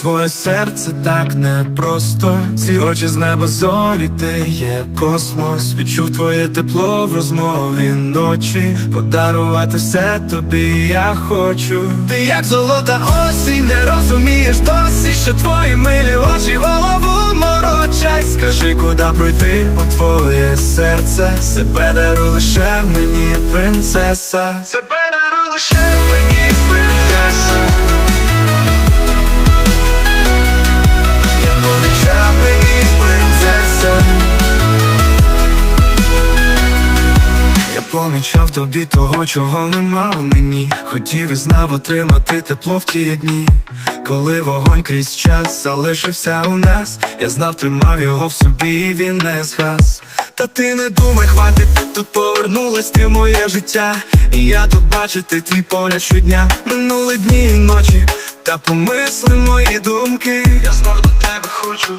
твоє серце так непросто. Ці очі з неба зорі, ти є космос. Відчув твоє тепло в розмові ночі. Подарувати все тобі я хочу. Ти як золота осінь, не розумієш досі, що твої милі очі голову морочать. Скажи, куди пройти по твоє серце. Себе даруй лише мені, принцеса. Себе даруй лише мені, принцеса. Помічав тобі того, чого нема в мені. Хотів і знав отримати тепло в ті дні. Коли вогонь крізь час залишився у нас, я знав, тримав його в собі, і він не згас. Та ти не думай, хватить, ти тут повернулась ти моє життя. І я тут бачити твій погляд щодня. Минули дні і ночі, та помисли мої думки. Я знов до тебе хочу.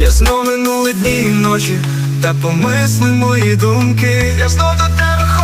Я знов минули дні і ночі, та помисли мої думки. Я знов до тебе хочу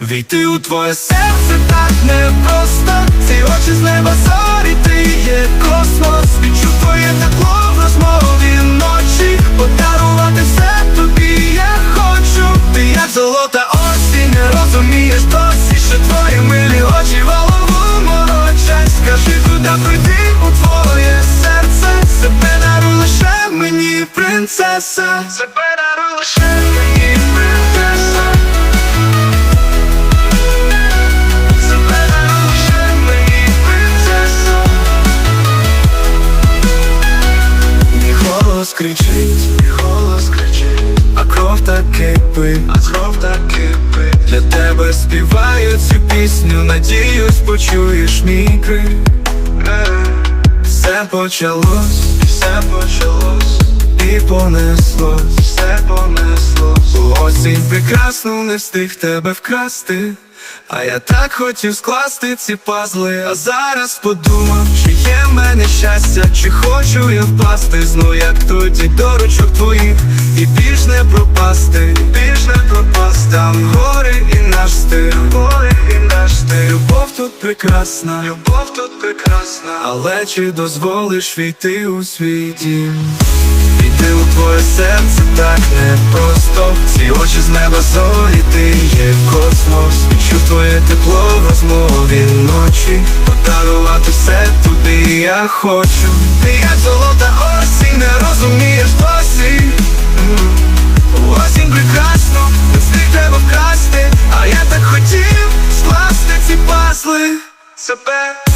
війти у твоє серце так непросто. Ці очі з неба зорі, ти є космос. Відчув твоє тепло в розмові ночі. Подарувати все тобі я хочу. Ти як золота осінь, не розумієш досі, що твої милі очі голову морочать. Скажи, куди прийти у твоє серце. Себе даруй лише мені, принцеса. Себе даруй лише мені, кипить, а кров так кипить. Для тебе співаю цю пісню, надіюсь, почуєш мій крик. Е, Все почалось, все почалось, і понеслось, все понеслось. У Осінь прекрасну не встиг тебе вкрасти. А я так хотів скласти ці пазли, а зараз подумав, чи є в мене щастя, чи хочу я впасти. Знову, як тоді до ручок твоїх, і більш не пропасти, Там гори і наш стиль, гори і наш стиль Любов тут прекрасна, любов тут прекрасна, але чи дозволиш війти у свій дім? Війти у твоє серце так непросто. Ці очі з неба зорі, ти є космос. Відчув твоє тепло в розмові ночі. Подарувати все тобі я хочу. Ти як золота осінь, не розумієш досі. Осінь прекрасно, вкрасти А